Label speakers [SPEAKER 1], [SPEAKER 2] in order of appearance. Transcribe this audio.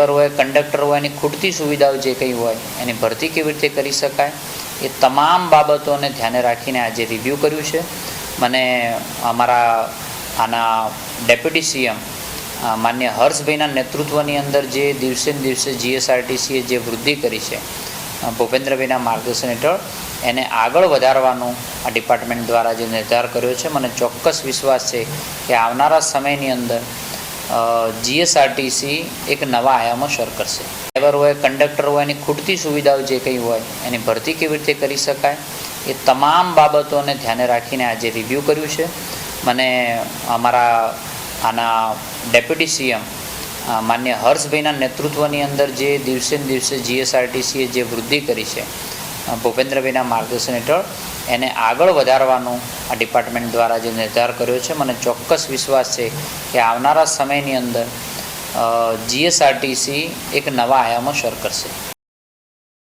[SPEAKER 1] Driver હોય, conductor હોય, એની ખૂટતી સુવિધાઓ જે કંઈ હોય, એની ભરતી કેવી રીતે કરી શકાય, એ તમામ બાબતોને ધ્યાને રાખીને આજે રિવ્યૂ કર્યું છે. મને અમારા આના ડેપ્યુટી સીએમ માન્ય હર્ષભાઈના નેતૃત્વની અંદર જે દિવસે ને દિવસે જીએસઆરટીસીએ જે વૃદ્ધિ કરી છે ભૂપેન્દ્રભાઈના માર્ગદર્શન હેઠળ, એને આગળ વધારવાનું આ ડિપાર્ટમેન્ટ દ્વારા જે નિર્ધાર કર્યો છે. મને ચોક્કસ વિશ્વાસ છે કે આવનારા સમયની અંદર જીએસઆરટીસી એક નવા આયામો શરૂ કરશે. ડ્રાઈવર હોય કંડક્ટર હોય, એની ખૂટતી સુવિધાઓ જે કંઈ હોય, એની ભરતી કેવી રીતે કરી શકાય, એ તમામ બાબતોને ધ્યાને રાખીને આજે રિવ્યૂ કર્યું છે. મને અમારા આના ડેપ્યુટી સીએમ માન્ય હર્ષભાઈના નેતૃત્વની અંદર જે દિવસે ને દિવસે જીએસઆરટીસીએ જે વૃદ્ધિ કરી છે ભૂપેન્દ્રભાઈના માર્ગદર્શન હેઠળ એને આગળ વધારવાનું આ ડિપાર્ટમેન્ટ દ્વારા જે નિર્ધાર કર્યો છે. મને ચોક્કસ વિશ્વાસ છે કે આવનારા સમયની અંદર જીએસઆરટીસી એક નવા આયામો શરૂ કરશે.